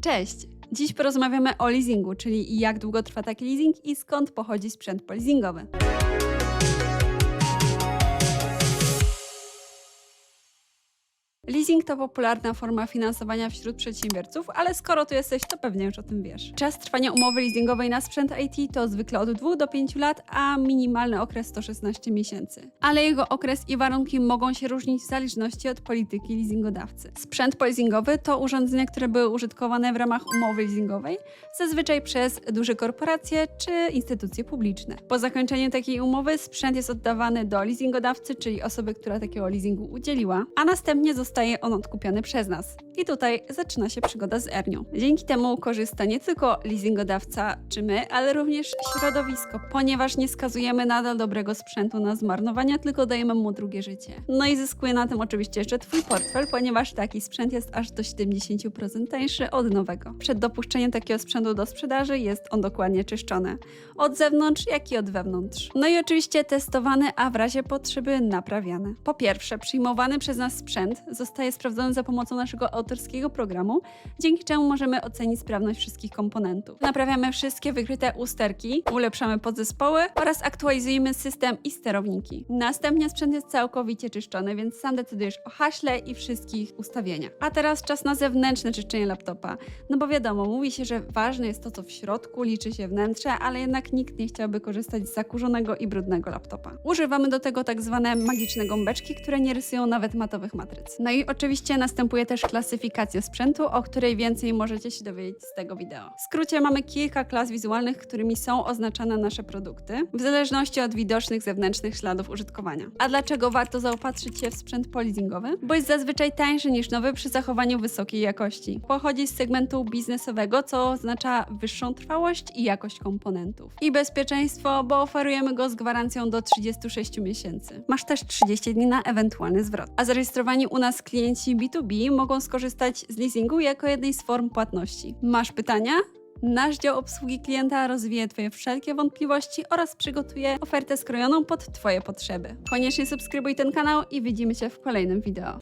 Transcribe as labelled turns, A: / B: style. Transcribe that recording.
A: Cześć! Dziś porozmawiamy o leasingu, czyli jak długo trwa taki leasing i skąd pochodzi sprzęt poleasingowy. Leasing to popularna forma finansowania wśród przedsiębiorców, ale skoro tu jesteś, to pewnie już o tym wiesz. Czas trwania umowy leasingowej na sprzęt IT to zwykle od 2 do 5 lat, a minimalny okres to 16 miesięcy. Ale jego okres i warunki mogą się różnić w zależności od polityki leasingodawcy. Sprzęt poleasingowy to urządzenia, które były użytkowane w ramach umowy leasingowej, zazwyczaj przez duże korporacje czy instytucje publiczne. Po zakończeniu takiej umowy sprzęt jest oddawany do leasingodawcy, czyli osoby, która takiego leasingu udzieliła, a następnie zostaje on odkupiony przez nas. I tutaj zaczyna się przygoda z Ernią. Dzięki temu korzysta nie tylko leasingodawca czy my, ale również środowisko, ponieważ nie skazujemy nadal dobrego sprzętu na zmarnowania, tylko dajemy mu drugie życie. No i zyskuje na tym oczywiście jeszcze Twój portfel, ponieważ taki sprzęt jest aż do 70% tańszy od nowego. Przed dopuszczeniem takiego sprzętu do sprzedaży jest on dokładnie czyszczony. Od zewnątrz, jak i od wewnątrz. No i oczywiście testowany, a w razie potrzeby naprawiany. Po pierwsze, przyjmowany przez nas sprzęt zostaje sprawdzony za pomocą naszego autorskiego programu, dzięki czemu możemy ocenić sprawność wszystkich komponentów. Naprawiamy wszystkie wykryte usterki, ulepszamy podzespoły oraz aktualizujemy system i sterowniki. Następnie sprzęt jest całkowicie czyszczony, więc sam decydujesz o haśle i wszystkich ustawieniach. A teraz czas na zewnętrzne czyszczenie laptopa. No bo wiadomo, mówi się, że ważne jest to, co w środku, liczy się wnętrze, ale jednak nikt nie chciałby korzystać z zakurzonego i brudnego laptopa. Używamy do tego tak zwane magiczne gąbeczki, które nie rysują nawet matowych matryc. No i oczywiście następuje też klasyfikacja sprzętu, o której więcej możecie się dowiedzieć z tego wideo. W skrócie mamy kilka klas wizualnych, którymi są oznaczane nasze produkty, w zależności od widocznych zewnętrznych śladów użytkowania. A dlaczego warto zaopatrzyć się w sprzęt poleasingowy? Bo jest zazwyczaj tańszy niż nowy przy zachowaniu wysokiej jakości. Pochodzi z segmentu biznesowego, co oznacza wyższą trwałość i jakość komponentów. I bezpieczeństwo, bo oferujemy go z gwarancją do 36 miesięcy. Masz też 30 dni na ewentualny zwrot. A zarejestrowani u nas klienci B2B mogą skorzystać z leasingu jako jednej z form płatności. Masz pytania? Nasz dział obsługi klienta rozwieje Twoje wszelkie wątpliwości oraz przygotuje ofertę skrojoną pod Twoje potrzeby. Koniecznie subskrybuj ten kanał i widzimy się w kolejnym wideo.